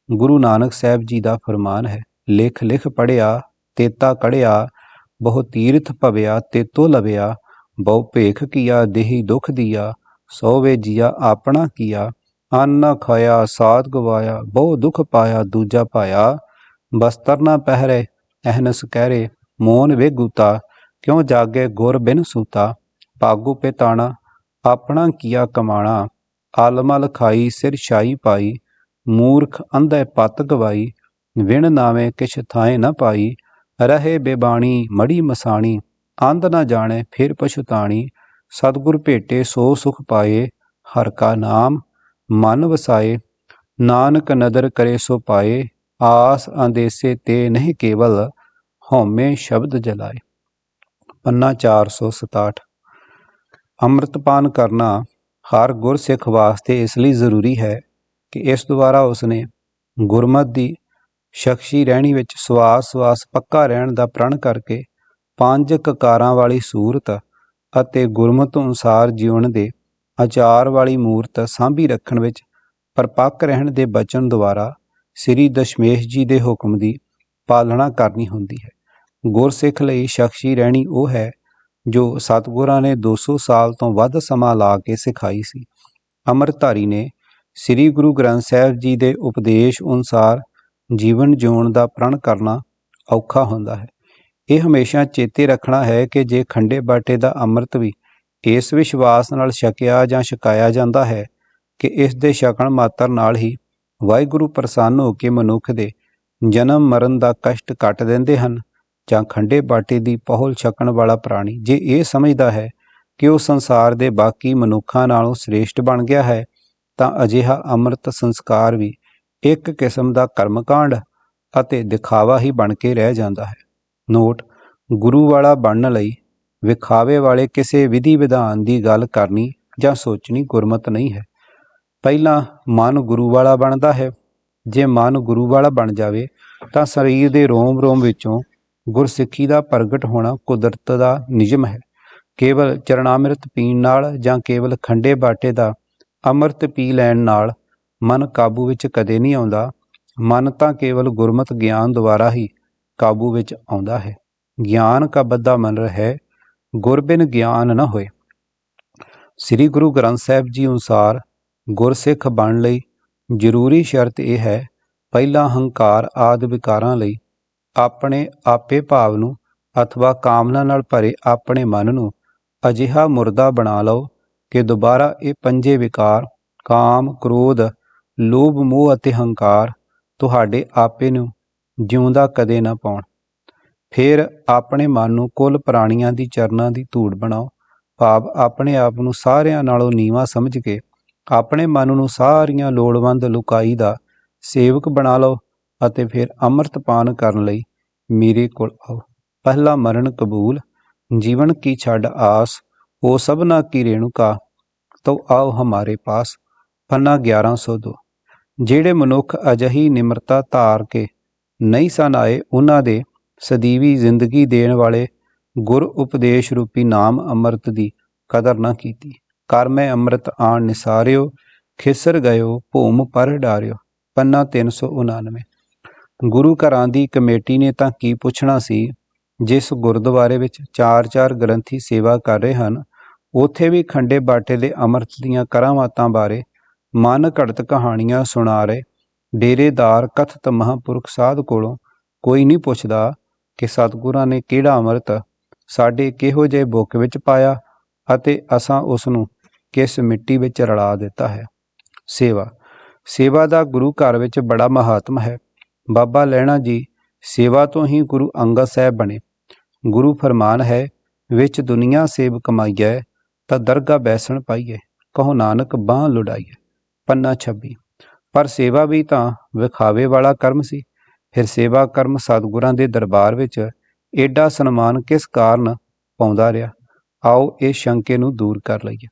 ਗੁਰੂ ਨਾਨਕ ਸਾਹਿਬ ਜੀ ਦਾ ਫਰਮਾਨ ਹੈ। ਲਿਖ ਲਿਖ ਪੜਿਆ ਤੇਤਾ ਕੜਿਆ, ਬਹੁ ਤੀਰਥ ਭਵਿਆ, ਤੇਤੋ ਲਵਿਆ, ਬਹੁ ਭੇਖ ਕੀਆ, ਦੇਹੀ ਦੁਖ ਦੀਆ, ਸੋ ਵੇ ਜੀਆ ਆਪਣਾ ਕੀਆ, ਅੰਨ ਨ ਖਾਇਆ, ਸਾਧ ਗਵਾਇਆ, ਬਹੁ ਦੁਖ ਪਾਇਆ, ਦੂਜਾ ਪਾਇਆ ਬਸਤਰ ਨਾ ਪਹਿਰੇ, ਅਹਨਸ ਕਹਿਰੇ ਮੋਨ ਵੇਗੂਤਾ ਕਿਉ ਜਾਗੇ ਗੁਰ ਬਿਨ ਸੂਤਾ? ਪਾਗੂ ਪਿਤਾਣਾ, ਆਪਣਾ ਕੀਆ ਕਮਾਣਾ? ਆਲਮਲ ਖਾਈ ਸਿਰ ਛਾਈ ਪਾਈ, ਮੂਰਖ ਅੰਧੇ ਪਤ ਗਵਾਈ, ਵਿਣ ਨਾਵੇਂ ਕਿਛ ਥਾਏ ਨ ਪਾਈ, ਰਹੇ ਬੇਬਾਣੀ ਮੜੀ ਮਸਾਣੀ, ਅੰਧ ਨਾ ਜਾਣੇ ਫਿਰ ਪਛਤਾਣੀ, ਸਤਿਗੁਰ ਭੇਟੇ ਸੋ ਸੁਖ ਪਾਏ, ਹਰ ਕਾ ਨਾਮ ਮਨ ਵਸਾਏ, ਨਾਨਕ ਨਦਰ ਕਰੇ ਸੋ ਪਾਏ, ਆਸ ਅੰਦੇਸੇ ਤੇ ਨਹੀਂ ਕੇਵਲ ਹਉਮੈ ਸ਼ਬਦ ਜਲਾਏ। ਪੰਨਾ 467 ਅੰਮ੍ਰਿਤਪਾਨ ਕਰਨਾ ਹਰ ਗੁਰਸਿੱਖ ਵਾਸਤੇ ਇਸ ਲਈ ਜ਼ਰੂਰੀ ਹੈ ਕਿ ਇਸ ਦੁਆਰਾ ਉਸਨੇ ਗੁਰਮਤ ਦੀ ਸ਼ਖਸੀ ਰਹਿਣੀ ਵਿੱਚ ਸਵਾਸ ਸਵਾਸ ਪੱਕਾ ਰਹਿਣ ਦਾ ਪ੍ਰਣ ਕਰਕੇ ਪੰਜ ਕਕਾਰਾਂ ਵਾਲੀ ਸੂਰਤ ਅਤੇ ਗੁਰਮਤ ਅਨੁਸਾਰ ਜੀਵਨ ਦੇ ਆਚਾਰ ਵਾਲੀ ਮੂਰਤ ਸਾਂਭੀ ਰੱਖਣ ਵਿੱਚ ਪਰਪੱਕ ਰਹਿਣ ਦੇ ਬਚਨ ਦੁਆਰਾ ਸ੍ਰੀ ਦਸ਼ਮੇਸ਼ ਜੀ ਦੇ ਹੁਕਮ ਦੀ ਪਾਲਣਾ ਕਰਨੀ ਹੁੰਦੀ ਹੈ। ਗੁਰਸਿੱਖ ਲਈ ਸ਼ਖਸੀ ਰਹਿਣੀ ਉਹ ਹੈ ਜੋ ਸਤਿਗੁਰਾਂ ਨੇ 200 ਸਾਲ ਤੋਂ ਵੱਧ ਸਮਾਂ ਲਾ ਕੇ ਸਿਖਾਈ ਸੀ। ਅੰਮ੍ਰਿਤਧਾਰੀ ਨੇ ਸ੍ਰੀ ਗੁਰੂ ਗ੍ਰੰਥ ਸਾਹਿਬ ਜੀ ਦੇ ਉਪਦੇਸ਼ ਅਨੁਸਾਰ ਜੀਵਨ ਜਿਉਣ ਦਾ ਪ੍ਰਣ ਕਰਨਾ ਔਖਾ ਹੁੰਦਾ ਹੈ। ਇਹ ਹਮੇਸ਼ਾ ਚੇਤੇ ਰੱਖਣਾ ਹੈ ਕਿ ਜੇ ਖੰਡੇ ਬਾਟੇ ਦਾ ਅੰਮ੍ਰਿਤ ਵੀ ਇਸ ਵਿਸ਼ਵਾਸ ਨਾਲ ਛਕਿਆ ਜਾਂ ਛਕਾਇਆ ਜਾਂਦਾ ਹੈ ਕਿ ਇਸ ਦੇ ਛਕਣ ਮਾਤਰ ਨਾਲ ਹੀ ਵਾਹਿਗੁਰੂ ਪ੍ਰਸੰਨ ਹੋ ਕੇ ਮਨੁੱਖ ਦੇ ਜਨਮ ਮਰਨ ਦਾ ਕਸ਼ਟ ਕੱਟ ਦਿੰਦੇ ਹਨ ਜਾਂ ਖੰਡੇ ਬਾਟੇ ਦੀ ਪਹੁਲ ਛਕਣ ਵਾਲਾ ਪ੍ਰਾਣੀ, ਜੇ ਇਹ ਸਮਝਦਾ ਹੈ ਕਿ ਉਹ ਸੰਸਾਰ ਦੇ ਬਾਕੀ ਮਨੁੱਖਾਂ ਨਾਲੋਂ ਸ੍ਰੇਸ਼ਟ ਬਣ ਗਿਆ ਹੈ, ਤਾਂ ਅਜਿਹਾ ਅੰਮ੍ਰਿਤ ਸੰਸਕਾਰ ਵੀ ਇੱਕ ਕਿਸਮ ਦਾ ਕਰਮਕਾਂਡ ਅਤੇ ਦਿਖਾਵਾ ਹੀ ਬਣ ਕੇ ਰਹਿ ਜਾਂਦਾ ਹੈ। ਨੋਟ, ਗੁਰੂ ਵਾਲਾ ਬਣਨ ਲਈ ਵਿਖਾਵੇ ਵਾਲੇ ਕਿਸੇ ਵਿਧੀ ਵਿਧਾਨ ਦੀ ਗੱਲ ਕਰਨੀ ਜਾਂ ਸੋਚਣੀ ਗੁਰਮਤ ਨਹੀਂ ਹੈ। ਪਹਿਲਾਂ ਮਨ ਗੁਰੂ ਵਾਲਾ ਬਣਦਾ ਹੈ। ਜੇ ਮਨ ਗੁਰੂ ਵਾਲਾ ਬਣ ਜਾਵੇ, ਤਾਂ ਸਰੀਰ ਦੇ ਰੋਮ ਰੋਮ ਵਿੱਚੋਂ ਗੁਰਸਿੱਖੀ ਦਾ ਪ੍ਰਗਟ ਹੋਣਾ ਕੁਦਰਤ ਦਾ ਨਿਯਮ ਹੈ। ਕੇਵਲ ਚਰਨਾਮ੍ਰਿਤ ਪੀਣ ਨਾਲ ਜਾਂ ਕੇਵਲ ਖੰਡੇ ਬਾਟੇ ਦਾ ਅੰਮ੍ਰਿਤ ਪੀ ਲੈਣ ਨਾਲ ਮਨ ਕਾਬੂ ਵਿੱਚ ਕਦੇ ਨਹੀਂ ਆਉਂਦਾ। ਮਨ ਤਾਂ ਕੇਵਲ ਗੁਰਮਤ ਗਿਆਨ ਦੁਆਰਾ ਹੀ ਕਾਬੂ ਵਿੱਚ ਆਉਂਦਾ ਹੈ। ਗਿਆਨ ਕਾ ਬੱਦਾ ਮਨ ਰਹੇ ਗੁਰਬਿਨ ਗਿਆਨ ਨਾ ਹੋਏ। ਸ੍ਰੀ ਗੁਰੂ ਗ੍ਰੰਥ ਸਾਹਿਬ ਜੀ ਅਨੁਸਾਰ ਗੁਰਸਿੱਖ ਬਣ ਲਈ ਜ਼ਰੂਰੀ ਸ਼ਰਤ ਇਹ ਹੈ, ਪਹਿਲਾ ਹੰਕਾਰ ਆਦਿ ਵਿਕਾਰਾਂ ਲਈ ਆਪਣੇ ਆਪੇ ਭਾਵ ਨੂੰ ਅਥਵਾ ਕਾਮਨਾ ਨਾਲ ਭਰੇ ਆਪਣੇ ਮਨ ਨੂੰ ਅਜਿਹਾ ਮੁਰਦਾ ਬਣਾ ਲਓ ਕਿ ਦੁਬਾਰਾ ਇਹ ਪੰਜੇ ਵਿਕਾਰ, ਕਾਮ, ਕ੍ਰੋਧ, ਲੋਭ, ਮੋਹ ਅਤੇ ਹੰਕਾਰ ਤੁਹਾਡੇ ਆਪੇ ਨੂੰ ਜਿਉਂਦਾ ਕਦੇ ਨਾ ਪਾਉਣ। ਫਿਰ ਆਪਣੇ ਮਨ ਨੂੰ ਕੁੱਲ ਪ੍ਰਾਣੀਆਂ ਦੀ ਚਰਨਾਂ ਦੀ ਧੂੜ ਬਣਾਓ। ਭਾਵ ਆਪਣੇ ਆਪ ਨੂੰ ਸਾਰਿਆਂ ਨਾਲੋਂ ਨੀਵਾ ਸਮਝ ਕੇ ਆਪਣੇ ਮਨ ਨੂੰ ਸਾਰੀਆਂ ਲੋੜਵੰਦ ਲੁਕਾਈ ਦਾ ਸੇਵਕ ਬਣਾ ਲਓ ਅਤੇ ਫਿਰ ਅੰਮ੍ਰਿਤ ਪਾਨ ਕਰਨ ਲਈ ਮੇਰੇ ਕੋਲ ਆਓ। ਪਹਿਲਾ ਮਰਨ ਕਬੂਲ, ਜੀਵਨ ਕੀ ਛੱਡ ਆਸ, ਉਹ ਸਭਨਾ ਕੀ ਰੇਣੁਕਾ ਤੋ ਆਓ ਹਮਾਰੇ ਪਾਸ। ਪੰਨਾ 1102 ਜਿਹੜੇ ਮਨੁੱਖ ਅਜਹੀ ਨਿਮਰਤਾ ਧਾਰ ਕੇ ਨਹੀਂ ਸਨ ਆਏ, ਉਹਨਾਂ ਦੇ ਸਦੀਵੀ ਜ਼ਿੰਦਗੀ ਦੇਣ ਵਾਲੇ ਗੁਰ ਉਪਦੇਸ਼ ਰੂਪੀ ਨਾਮ ਅੰਮ੍ਰਿਤ ਦੀ ਕਦਰ ਨਾ ਕੀਤੀ। ਕਰਮੈ ਅੰਮ੍ਰਿਤ ਆਣ ਨਿਸਾਰਿਓ, ਖਿਸਰ ਗਇਓ, ਭੂਮ ਪਰ ਡਾਰਿਓ। ਪੰਨਾ 399 ਗੁਰੂ ਘਰਾਂ ਦੀ ਕਮੇਟੀ ਨੇ ਤਾਂ ਕੀ ਪੁੱਛਣਾ ਸੀ? ਜਿਸ ਗੁਰਦੁਆਰੇ ਵਿੱਚ ਚਾਰ-ਚਾਰ ਗ੍ਰੰਥੀ ਸੇਵਾ ਕਰ ਰਹੇ ਹਨ, ਉਥੇ ਵੀ ਖੰਡੇ ਬਾਟੇ ਦੇ ਅੰਮ੍ਰਿਤ ਦੀਆਂ ਕਰਾਮਾਤਾਂ ਬਾਰੇ ਮਨ ਘੜਤ ਕਹਾਣੀਆਂ ਸੁਣਾ ਰਹੇ ਡੇਰੇਦਾਰ ਕਥਤ ਮਹਾਂਪੁਰਖ ਸਾਧ ਕੋਲੋਂ ਕੋਈ ਨਹੀਂ ਪੁੱਛਦਾ ਕਿ ਸਤਿਗੁਰਾਂ ਨੇ ਕਿਹੜਾ ਅੰਮ੍ਰਿਤ ਸਾਡੇ ਕਿਹੋ ਜਿਹੇ ਬੁੱਕ ਵਿੱਚ ਪਾਇਆ ਅਤੇ ਅਸਾਂ ਉਸ ਨੂੰ ਕਿਸ ਮਿੱਟੀ ਵਿੱਚ ਰਲਾ ਦਿੱਤਾ ਹੈ। ਸੇਵਾ। ਸੇਵਾ ਦਾ ਗੁਰੂ ਘਰ ਵਿੱਚ ਬੜਾ ਮਹਾਤਮ ਹੈ। ਬਾਬਾ ਲਹਿਣਾ ਜੀ ਸੇਵਾ ਤੋਂ ਹੀ ਗੁਰੂ ਅੰਗਦ ਸਾਹਿਬ ਬਣੇ। ਗੁਰੂ ਫਰਮਾਨ ਹੈ, ਵਿੱਚ ਦੁਨੀਆ ਸੇਵ ਕਮਾਈਐ, ਤਾਂ ਦਰਗਾ ਬੈਸਣ ਪਾਈਏ ਕਹੋ ਨਾਨਕ ਬਾਹ ਲੁੜਾਈਏ ਪੰਨਾ 26 ਪਰ ਸੇਵਾ ਵੀ ਤਾਂ ਵਿਖਾਵੇ ਵਾਲਾ ਕਰਮ ਸੀ। ਫਿਰ ਸੇਵਾ ਕਰਮ ਸਤਿਗੁਰਾਂ ਦੇ ਦਰਬਾਰ ਵਿੱਚ ਏਡਾ ਸਨਮਾਨ ਕਿਸ ਕਾਰਨ ਪਾਉਂਦਾ ਰਿਹਾ? ਆਓ ਇਹ ਸ਼ੰਕੇ ਨੂੰ ਦੂਰ ਕਰ ਲਈਏ।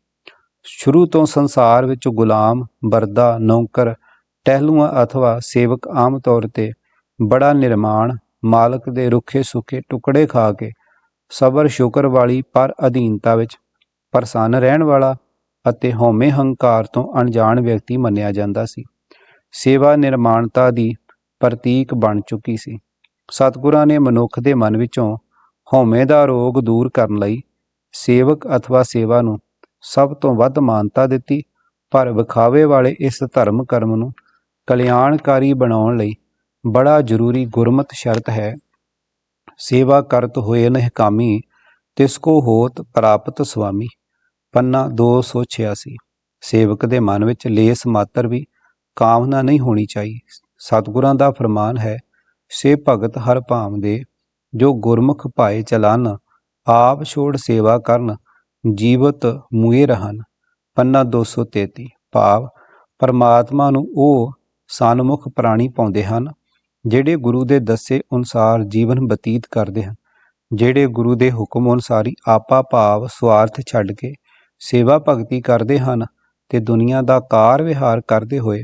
ਸ਼ੁਰੂ ਤੋਂ ਸੰਸਾਰ ਵਿੱਚ ਗੁਲਾਮ ਬਰਦਾ ਨੌਕਰ ਟਹਿਲੂਆਂ ਅਥਵਾ ਸੇਵਕ ਆਮ ਤੌਰ ਤੇ ਬੜਾ ਨਿਰਮਾਣ, ਮਾਲਕ ਦੇ ਰੁੱਖੇ ਸੁੱਕੇ ਟੁਕੜੇ ਖਾ ਕੇ, ਸਬਰ ਸ਼ੁਕਰ ਵਾਲੀ ਪਰ ਅਧੀਨਤਾ ਵਿੱਚ ਪ੍ਰਸੰਨ ਰਹਿਣ ਵਾਲਾ ਅਤੇ ਹਉਮੈ ਹੰਕਾਰ ਤੋਂ ਅਣਜਾਣ ਵਿਅਕਤੀ ਮੰਨਿਆ ਜਾਂਦਾ ਸੀ। ਸੇਵਾ ਨਿਰਮਾਣਤਾ ਦੀ ਪ੍ਰਤੀਕ ਬਣ ਚੁੱਕੀ ਸੀ। ਸਤਿਗੁਰਾਂ ਨੇ ਮਨੁੱਖ ਦੇ ਮਨ ਵਿੱਚੋਂ ਹਉਮੈ ਦਾ ਰੋਗ ਦੂਰ ਕਰਨ ਲਈ ਸੇਵਕ ਅਥਵਾ ਸੇਵਾ ਨੂੰ ਸਭ ਤੋਂ ਵੱਧ ਮਾਨਤਾ ਦਿੱਤੀ, ਪਰ ਵਿਖਾਵੇ ਵਾਲੇ ਇਸ ਧਰਮ ਕਰਮ ਨੂੰ ਕਲਿਆਣਕਾਰੀ ਬਣਾਉਣ ਲਈ ਬੜਾ ਜ਼ਰੂਰੀ ਗੁਰਮਤ ਸ਼ਰਤ ਹੈ। ਸੇਵਾ ਕਰਤ ਹੋਏ ਨਹਿਕਾਮੀ ਤਿਸ ਕੋ ਹੋਤ ਪ੍ਰਾਪਤ ਸੁਆਮੀ। ਪੰਨਾ 286 ਸੇਵਕ ਦੇ ਮਨ ਵਿੱਚ ਲੇਸ ਮਾਤਰ ਵੀ ਕਾਮਨਾ ਨਹੀਂ ਹੋਣੀ ਚਾਹੀਦੀ ਸਤਿਗੁਰਾਂ ਦਾ ਫਰਮਾਨ ਹੈ, ਸੇ ਭਗਤ ਹਰ ਭਾਮ ਦੇ, ਜੋ ਗੁਰਮੁਖ ਭਾਏ ਚਲਨ, ਆਪ ਛੋੜ ਸੇਵਾ ਕਰਨ, ਜੀਵਤ ਮੁਏ ਰਹਨ ਪੰਨਾ 233 ਭਾਵ, ਪਰਮਾਤਮਾ ਨੂੰ ਉਹ ਸਨਮੁਖ ਪ੍ਰਾਣੀ ਪਾਉਂਦੇ ਹਨ, ਜਿਹੜੇ ਗੁਰੂ ਦੇ ਦੱਸੇ ਅਨੁਸਾਰ ਜੀਵਨ ਬਤੀਤ ਕਰਦੇ ਹਨ, ਜਿਹੜੇ ਗੁਰੂ ਦੇ ਹੁਕਮ ਅਨੁਸਾਰ ਆਪਾ ਭਾਵ ਸਵਾਰਥ ਛੱਡ ਕੇ ਸੇਵਾ ਭਗਤੀ ਕਰਦੇ ਹਨ ਤੇ ਦੁਨੀਆ ਦਾ ਕਾਰ ਵਿਹਾਰ ਕਰਦੇ ਹੋਏ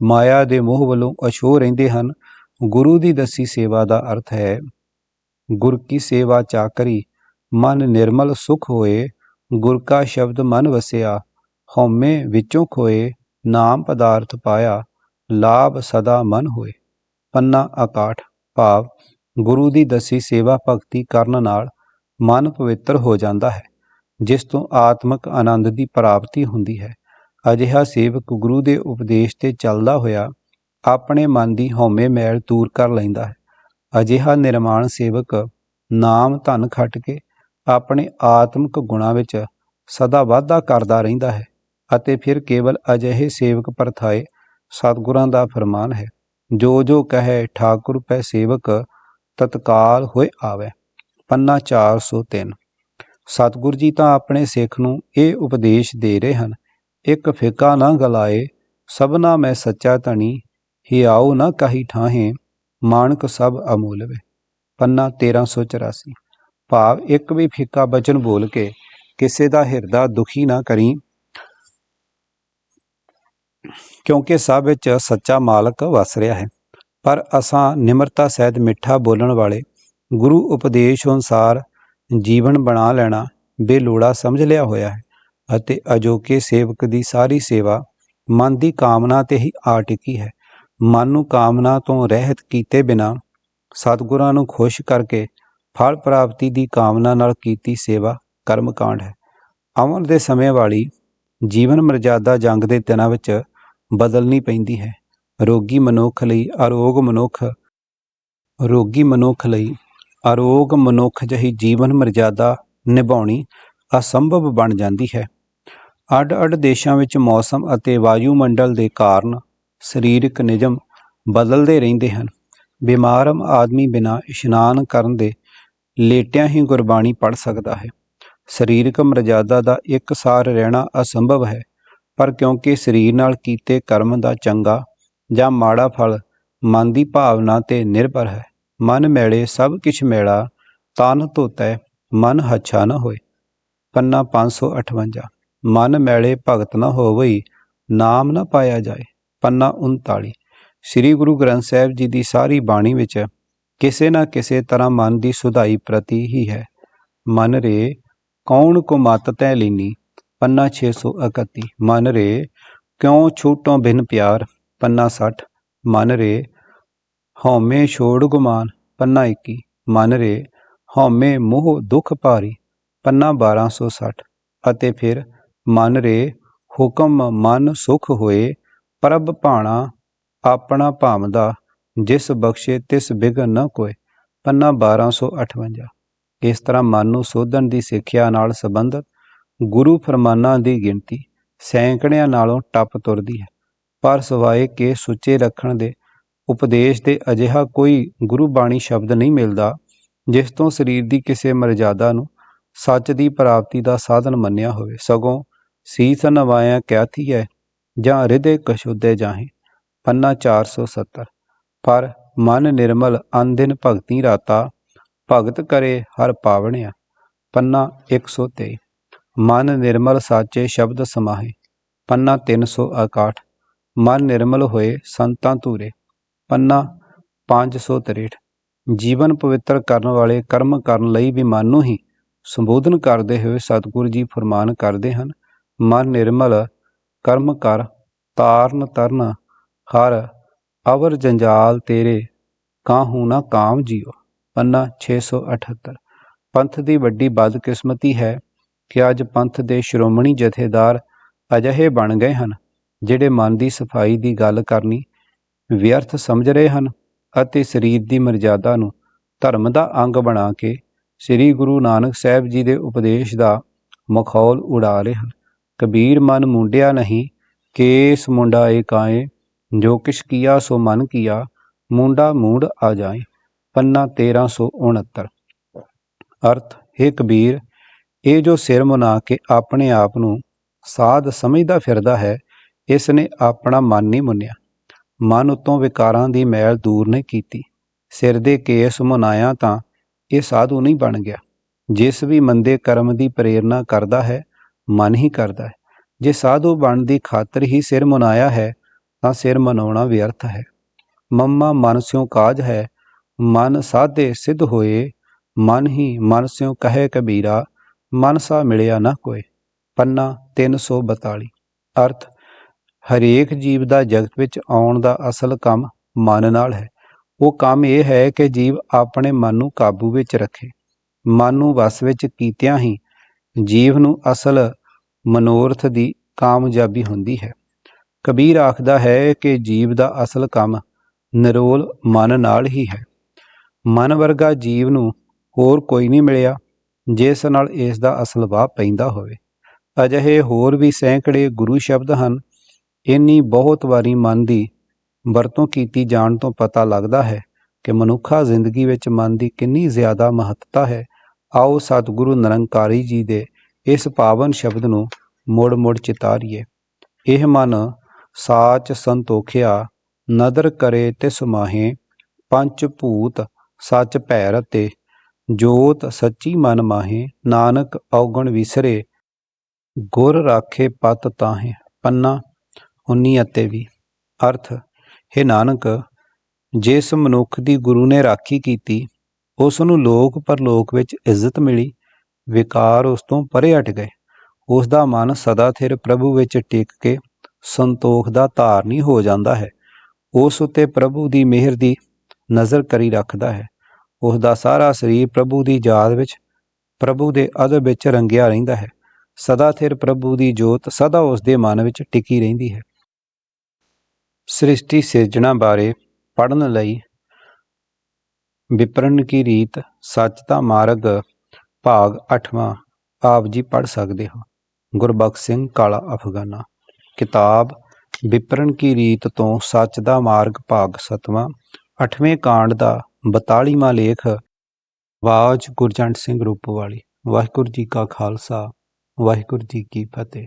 ਮਾਇਆ ਦੇ ਮੋਹ ਵੱਲੋਂ ਅਛੋ ਰਹਿੰਦੇ ਹਨ, ਗੁਰੂ ਦੀ ਦੱਸੀ ਸੇਵਾ ਦਾ ਅਰਥ ਹੈ, ਗੁਰ ਕੀ ਸੇਵਾ ਚਾਕਰੀ, ਮਨ ਨਿਰਮਲ ਸੁਖ ਹੋਏ, ਗੁਰ ਕਾ ਸ਼ਬਦ ਮਨ ਵਸਿਆ, ਹਉਮੈ ਵਿੱਚੋਂ ਖੋਏ, ਨਾਮ ਪਦਾਰਥ ਪਾਇਆ ਲਾਭ ਸਦਾ ਮਨ ਹੋਏ। ਪੰਨਾ 61 ਭਾਵ ਗੁਰੂ ਦੀ ਦਸੀ ਸੇਵਾ ਭਗਤੀ ਕਰਨ ਨਾਲ ਮਨ ਪਵਿੱਤਰ ਹੋ ਜਾਂਦਾ ਹੈ, ਜਿਸ ਤੋਂ ਆਤਮਿਕ ਆਨੰਦ ਦੀ ਪ੍ਰਾਪਤੀ ਹੁੰਦੀ ਹੈ। ਅਜਿਹਾ ਸੇਵਕ ਗੁਰੂ ਦੇ ਉਪਦੇਸ਼ ਤੇ ਚੱਲਦਾ ਹੋਇਆ ਆਪਣੇ ਮਨ ਦੀ ਹਉਮੈ ਮੈਲ ਦੂਰ ਕਰ ਲੈਂਦਾ ਹੈ। ਅਜਿਹਾ ਨਿਰਮਾਣ ਸੇਵਕ ਨਾਮ ਧਨ ਖੱਟ ਕੇ ਆਪਣੇ ਆਤਮਿਕ ਗੁਣਾਂ ਵਿੱਚ ਸਦਾ ਵਾਧਾ ਕਰਦਾ ਰਹਿੰਦਾ ਹੈ ਅਤੇ ਫਿਰ ਕੇਵਲ ਅਜਿਹੇ ਸੇਵਕ ਪਰਥਾਏ ਸਤਿਗੁਰਾਂ ਦਾ ਫਰਮਾਨ ਹੈ, ਜੋ ਜੋ ਕਹੇ ਠਾਕੁਰ ਪੈ ਸੇਵਕ, ਤਤਕਾਲ ਹੋਏ ਆਵੇ। ਪੰਨਾ 403 ਸਤਿਗੁਰ ਜੀ ਤਾਂ ਆਪਣੇ ਸਿੱਖ ਨੂੰ ਇਹ ਉਪਦੇਸ਼ ਦੇ ਰਹੇ ਹਨ, ਇੱਕ ਫਿਕਾ ਨਾ ਗਲਾਏ, ਸਭਨਾ ਮੈਂ ਸੱਚਾ ਧਣੀ, ਹਿਆਉ ਨਾ ਕਹੀ ਠਾਹੇ ਮਾਨਕ ਸਭ ਅਮੂਲ ਵੇ ਪੰਨਾ 1384 ਭਾਵ ਇੱਕ ਵੀ ਫਿੱਕਾ ਬਚਨ ਬੋਲ ਕੇ ਕਿਸੇ ਦਾ ਹਿਰਦਾ ਦੁਖੀ ਨਾ ਕਰੀ ਕਿਉਂਕਿ ਸਭ ਵਿੱਚ ਸੱਚਾ ਮਾਲਕ ਵਸ ਰਿਹਾ ਹੈ। ਪਰ ਅਸਾਂ ਨਿਮਰਤਾ ਸਹਿਤ ਮਿੱਠਾ ਬੋਲਣ ਵਾਲੇ ਗੁਰੂ ਉਪਦੇਸ਼ ਅਨੁਸਾਰ ਜੀਵਨ ਬਣਾ ਲੈਣਾ ਬੇਲੋੜਾ ਸਮਝ ਲਿਆ ਹੋਇਆ ਹੈ ਅਤੇ ਅਜੋਕੇ ਸੇਵਕ ਦੀ ਸਾਰੀ ਸੇਵਾ ਮਨ ਦੀ ਕਾਮਨਾ ਤੇ ਹੀ ਆ ਟਿਕੀ ਹੈ। ਮਨ ਨੂੰ ਕਾਮਨਾ ਤੋਂ ਰਹਿਤ ਕੀਤੇ ਬਿਨਾ ਸਤਿਗੁਰਾਂ ਨੂੰ ਖੁਸ਼ ਕਰਕੇ ਫਲ ਪ੍ਰਾਪਤੀ ਦੀ ਕਾਮਨਾ ਨਾਲ ਕੀਤੀ ਸੇਵਾ ਕਰਮਕਾਂਡ ਹੈ। ਆਉਣ ਦੇ ਸਮੇਂ ਵਾਲੀ ਜੀਵਨ ਮਰਜ਼ਾਦਾ ਜੰਗ ਦੇ ਦਿਨਾਂ ਵਿੱਚ ਬਦਲਣੀ ਪੈਂਦੀ ਹੈ। ਰੋਗੀ ਮਨੁੱਖ ਲਈ ਅਰੋਗ ਮਨੁੱਖ, ਰੋਗੀ ਮਨੁੱਖ ਲਈ ਅਰੋਗ ਮਨੁੱਖ ਜਹੀ ਜੀਵਨ ਮਰਜ਼ਾਦਾ ਨਿਭਾਉਣੀ ਅਸੰਭਵ ਬਣ ਜਾਂਦੀ ਹੈ। ਅੱਡ-ਅੱਡ ਦੇਸ਼ਾਂ ਵਿੱਚ ਮੌਸਮ ਅਤੇ ਵਾਯੂਮੰਡਲ ਦੇ ਕਾਰਨ ਸਰੀਰਕ ਨਿਯਮ ਬਦਲਦੇ ਰਹਿੰਦੇ ਹਨ। ਬਿਮਾਰਮ ਆਦਮੀ ਬਿਨਾਂ ਇਸ਼ਨਾਨ ਕਰਨ ਦੇ ਲੇਟਿਆਂ ਹੀ ਗੁਰਬਾਣੀ ਪੜ ਸਕਦਾ ਹੈ। ਸਰੀਰਕ ਮਰਜ਼ਾਦਾ ਦਾ ਇੱਕ ਸਾਰ ਰਹਿਣਾ ਅਸੰਭਵ ਹੈ। ਪਰ ਕਿਉਂਕਿ ਸਰੀਰ ਨਾਲ ਕੀਤੇ ਕਰਮ ਦਾ ਚੰਗਾ ਜਾਂ ਮਾੜਾ ਫਲ ਮਨ ਦੀ ਭਾਵਨਾ ਤੇ ਨਿਰਭਰ ਹੈ। ਮਨ ਮੇਲੇ ਸਭ ਕਿਛ ਮੇਲਾ, ਤਨ ਧੋਤੈ, ਮਨ ਹੱਛਾ ਨ ਹੋਏ। ਪੰਨਾ 558 ਮਨ ਮੇਲੇ ਭਗਤ ਨ ਹੋਵਈ, ਨਾਮ ਨ ਪਾਇਆ ਜਾਏ। ਪੰਨਾ 39 ਸ੍ਰੀ ਗੁਰੂ ਗ੍ਰੰਥ ਸਾਹਿਬ ਜੀ ਦੀ ਸਾਰੀ ਬਾਣੀ ਵਿੱਚ ਕਿਸੇ ਨਾ ਕਿਸੇ ਤਰ੍ਹਾਂ ਮਨ ਦੀ ਸੁਧਾਈ ਪ੍ਰਤੀ ਹੀ ਹੈ। ਮਨ ਰੇ, ਕੌਣ ਕੋ ਮਤ ਤੈ ਲੀਨੀ? ਪੰਨਾ 631 ਮਨ ਰੇ, ਕਿਉਂ ਛੂਟੋਂ ਬਿਨ ਪਿਆਰ? ਪੰਨਾ 60 ਮਨ ਰੇ, ਹਉਮੈ ਛੋੜ ਗੁਮਾਨ। ਪੰਨਾ 21 ਮਨ ਰੇ, ਹਉਮੈ ਮੋਹ ਦੁਖ ਭਾਰੀ। ਪੰਨਾ 1260 ਅਤੇ ਫਿਰ ਮਨ ਰੇ, ਹੁਕਮ ਮਨ ਸੁਖ ਹੋਏ। ਪ੍ਰਭ ਭਾਣਾ ਆਪਣਾ ਭਾਮਦਾ ਜਿਸ ਬਖਸ਼ੇ ਤਿਸ ਬਿਗਨ ਨ ਕੋਏ। ਪੰਨਾ 1258 ਇਸ ਤਰ੍ਹਾਂ ਮਨ ਨੂੰ ਸੋਧਣ ਦੀ ਸਿੱਖਿਆ ਨਾਲ ਸੰਬੰਧਤ ਗੁਰੂ ਫਰਮਾਨਾਂ ਦੀ ਗਿਣਤੀ ਸੈਂਕੜਿਆਂ ਨਾਲੋਂ ਟੱਪ ਤੁਰਦੀ ਹੈ। ਪਰ ਸਵਾਏ ਕੇ ਸੁੱਚੇ ਰੱਖਣ ਦੇ ਉਪਦੇਸ਼ ਦੇ ਅਜਿਹਾ ਕੋਈ ਗੁਰੂ ਬਾਣੀ ਸ਼ਬਦ ਨਹੀਂ ਮਿਲਦਾ, ਜਿਸ ਤੋਂ ਸਰੀਰ ਦੀ ਕਿਸੇ ਮਰਜ਼ਾਦਾ ਨੂੰ ਸੱਚ ਦੀ ਪ੍ਰਾਪਤੀ ਦਾ ਸਾਧਨ ਮੰਨਿਆ ਹੋਵੇ। ਸਗੋਂ ਸੀਸ ਨਵਾਇਆ ਕਹਿਤੀ ਹੈ, ਜਾਂ ਹਿਰਦੇ ਕਸ਼ੁੱਧੇ ਜਾਹੇ ਪੰਨਾ 470 ਪਰ ਮਨ ਨਿਰਮਲ ਅਨਦਿਨ ਭਗਤੀ ਰਾਤਾ, ਭਗਤ ਕਰੇ ਹਰ ਪਾਵਣਿਆ, ਪੰਨਾ 123 ਮਨ ਨਿਰਮਲ ਸਾਚੇ ਸ਼ਬਦ ਸਮਾਹੇ, ਪੰਨਾ 361 ਮਨ ਨਿਰਮਲ ਹੋਏ ਸੰਤਾਂ ਧੂਰੇ, ਪੰਨਾ 563 ਜੀਵਨ ਪਵਿੱਤਰ ਕਰਨ ਵਾਲੇ ਕਰਮ ਕਰਨ ਲਈ ਵੀ ਮਨ ਨੂੰ ਹੀ ਸੰਬੋਧਨ ਕਰਦੇ ਹੋਏ ਸਤਿਗੁਰੂ ਜੀ ਫਰਮਾਨ ਕਰਦੇ ਹਨ, ਮਨ ਨਿਰਮਲ ਕਰਮ ਕਰ, ਤਾਰਨ ਤਰਨ ਹਰ, ਅਵਰ ਜੰਜਾਲ ਤੇਰੇ, ਕਾਹੂ ਨਾ ਕਾਮ ਜਿਓ ਪੰਨਾ 678 ਪੰਥ ਦੀ ਵੱਡੀ ਬਦਕਿਸਮਤੀ ਹੈ ਕਿ ਅੱਜ ਪੰਥ ਦੇ ਸ਼੍ਰੋਮਣੀ ਜਥੇਦਾਰ ਅਜਿਹੇ ਬਣ ਗਏ ਹਨ, ਜਿਹੜੇ ਮਨ ਦੀ ਸਫ਼ਾਈ ਦੀ ਗੱਲ ਕਰਨੀ ਵਿਅਰਥ ਸਮਝ ਰਹੇ ਹਨ ਅਤੇ ਸਰੀਰ ਦੀ ਮਰਜ਼ਾਦਾ ਨੂੰ ਧਰਮ ਦਾ ਅੰਗ ਬਣਾ ਕੇ ਸ੍ਰੀ ਗੁਰੂ ਨਾਨਕ ਸਾਹਿਬ ਜੀ ਦੇ ਉਪਦੇਸ਼ ਦਾ ਮਖੌਲ ਉਡਾ ਰਹੇ ਹਨ। ਕਬੀਰ ਮਨ ਮੁੰਡਿਆ ਨਹੀਂ, ਕੇਸ ਮੁੰਡਾ ਏ ਕਾਏ ਜੋ ਕਿਛ ਕੀਆ ਸੋ ਮਨ ਕੀਆ, ਮੁੰਡਾ ਮੂੰਡ ਆ ਜਾਏ। ਪੰਨਾ 1369 ਅਰਥ, ਹੈ ਕਬੀਰ ਇਹ ਜੋ ਸਿਰ ਮਨਾ ਕੇ ਆਪਣੇ ਆਪ ਨੂੰ ਸਾਧ ਸਮਝਦਾ ਫਿਰਦਾ ਹੈ, ਇਸ ਨੇ ਆਪਣਾ ਮਨ ਨਹੀਂ ਮੁੰਨਿਆ। ਮਨ ਉਤੋਂ ਵਿਕਾਰਾਂ ਦੀ ਮੈਲ ਦੂਰ ਨਹੀਂ ਕੀਤੀ। ਸਿਰ ਦੇ ਕੇਸ ਮੁਨਾਇਆ ਤਾਂ ਇਹ ਸਾਧੂ ਨਹੀਂ ਬਣ ਗਿਆ। ਜਿਸ ਵੀ ਮੰਦੇ ਕਰਮ ਦੀ ਪ੍ਰੇਰਣਾ ਕਰਦਾ ਹੈ, ਮਨ ਹੀ ਕਰਦਾ ਹੈ। ਜੇ ਸਾਧੂ ਬਣ ਦੀ ਖਾਤਰ ਹੀ ਸਿਰ ਮੁਨਾਇਆ ਹੈ, ਤਾਂ ਸਿਰ ਮਨਾਉਣਾ ਵਿਅਰਥ ਹੈ। ਮੰਮਾ ਮਨ ਸਿਉ ਕਾਜ ਹੈ, ਮਨ ਸਾਧੇ ਸਿੱਧ ਹੋਏ, ਮਨ ਹੀ ਮਨ ਸਿਉ ਕਹੇ ਕਬੀਰਾ ਮਨਸਾ ਮਿਲਿਆ ਨਾ ਕੋਈ। ਪੰਨਾ 342 ਅਰਥ, ਹਰੇਕ ਜੀਵ ਦਾ ਜਗਤ ਵਿੱਚ ਆਉਣ ਦਾ ਅਸਲ ਕੰਮ ਮਨ ਨਾਲ ਹੈ। ਉਹ ਕੰਮ ਇਹ ਹੈ ਕਿ ਜੀਵ ਆਪਣੇ ਮਨ ਨੂੰ ਕਾਬੂ ਵਿੱਚ ਰੱਖੇ। ਮਨ ਨੂੰ ਵਸ ਵਿੱਚ ਕੀਤਿਆਂ ਹੀ ਜੀਵ ਨੂੰ ਅਸਲ ਮਨੋਰਥ ਦੀ ਕਾਮਯਾਬੀ ਹੁੰਦੀ ਹੈ। ਕਬੀਰ ਆਖਦਾ ਹੈ ਕਿ ਜੀਵ ਦਾ ਅਸਲ ਕੰਮ ਨਿਰੋਲ ਮਨ ਨਾਲ ਹੀ ਹੈ। ਮਨ ਵਰਗਾ ਜੀਵ ਨੂੰ ਹੋਰ ਕੋਈ ਨਹੀਂ ਮਿਲਿਆ। ਜਿਸ ਨਾਲ ਇਸ ਦਾ ਅਸਲ ਵਾਹ ਪੈਂਦਾ ਹੋਵੇ। ਅਜਿਹੇ ਹੋਰ ਵੀ ਸੈਂਕੜੇ ਗੁਰੂ ਸ਼ਬਦ ਹਨ। ਇੰਨੀ ਬਹੁਤ ਵਾਰੀ ਮਨ ਦੀ ਵਰਤੋਂ ਕੀਤੀ ਜਾਣ ਤੋਂ ਪਤਾ ਲੱਗਦਾ ਹੈ ਕਿ ਮਨੁੱਖਾ ਜ਼ਿੰਦਗੀ ਵਿੱਚ ਮਨ ਦੀ ਕਿੰਨੀ ਜ਼ਿਆਦਾ ਮਹੱਤਤਾ ਹੈ। ਆਓ ਸਤਿਗੁਰੂ ਨਿਰੰਕਾਰੀ ਜੀ ਦੇ ਇਸ ਪਾਵਨ ਸ਼ਬਦ ਨੂੰ ਮੁੜ-ਮੁੜ ਚਿਤਾਰੀਏ। ਇਹ ਮਨ ਸਾਚ ਸੰਤੋਖਿਆ, ਨਦਰ ਕਰੇ ਤਿਸ ਮਾਹੇ, ਪੰਚ ਭੂਤ, ਸੱਚ ਭੈਰ ਰਤੇ ਜੋਤ ਸੱਚੀ ਮਨ ਮਾਹੇ, ਨਾਨਕ ਔਗਣ ਵਿਸਰੇ, ਗੁਰ ਰਾਖੇ ਪਤ ਤਾਹੇ, ਪੰਨਾ 19 ਅਤੇ 20 ਅਰਥ, ਹੈ ਨਾਨਕ, ਜਿਸ ਮਨੁੱਖ ਦੀ ਗੁਰੂ ਨੇ ਰਾਖੀ ਕੀਤੀ ਉਸ ਨੂੰ ਲੋਕ ਪਰਲੋਕ ਵਿੱਚ ਇੱਜ਼ਤ ਮਿਲੀ, ਵਿਕਾਰ ਉਸ ਤੋਂ ਪਰੇ ਹਟ ਗਏ। ਉਸ ਦਾ ਮਨ ਸਦਾ ਥਿਰ ਪ੍ਰਭੂ ਵਿੱਚ ਟਿਕ ਕੇ ਸੰਤੋਖ ਦਾ ਧਾਰਨੀ ਹੋ ਜਾਂਦਾ ਹੈ। ਉਸ ਉਤੇ ਪ੍ਰਭੂ ਦੀ ਮਿਹਰ ਦੀ ਨਜ਼ਰ ਕਰੀ ਰੱਖਦਾ ਹੈ। ਉਸ ਦਾ ਸਾਰਾ ਸਰੀਰ ਪ੍ਰਭੂ ਦੀ ਯਾਦ ਵਿੱਚ, ਪ੍ਰਭੂ ਦੇ ਅਦਬ ਵਿੱਚ ਰੰਗਿਆ ਰਹਿੰਦਾ ਹੈ। ਸਦਾ ਥਿਰ ਪ੍ਰਭੂ ਦੀ ਜੋਤ, ਸਦਾ ਉਸ ਦੇ ਮਨ ਵਿੱਚ ਟਿਕੀ ਰਹਿੰਦੀ ਹੈ। ਸ੍ਰਿਸ਼ਟੀ ਸਿਰਜਣਾ ਬਾਰੇ ਪੜਨ ਲਈ ਵਿਪਰਨ ਕੀ ਰੀਤ, ਸੱਚ ਦਾ ਮਾਰਗ, ਭਾਗ 8ਵਾਂ ਆਪ ਜੀ ਪੜ ਸਕਦੇ ਹੋ। ਗੁਰਬਖਸ਼ ਸਿੰਘ ਕਾਲਾ ਅਫਗਾਨਾ, ਕਿਤਾਬ ਵਿਪਰਨ ਕੀ ਰੀਤ ਤੋਂ ਸੱਚ ਦਾ ਮਾਰਗ, ਭਾਗ 7ਵਾਂ 8ਵੇਂ ਕਾਂਡ ਦਾ 42ਵਾਂ ਲੇਖ ਵਾਜ ਗੁਰਜੰਟ ਸਿੰਘ ਰੂਪਵਾਲੀ ਵਾਹਿਗੁਰੂ ਜੀ ਕਾ ਖਾਲਸਾ ਵਾਹਿਗੁਰੂ ਜੀ ਕੀ ਫਤਿਹ।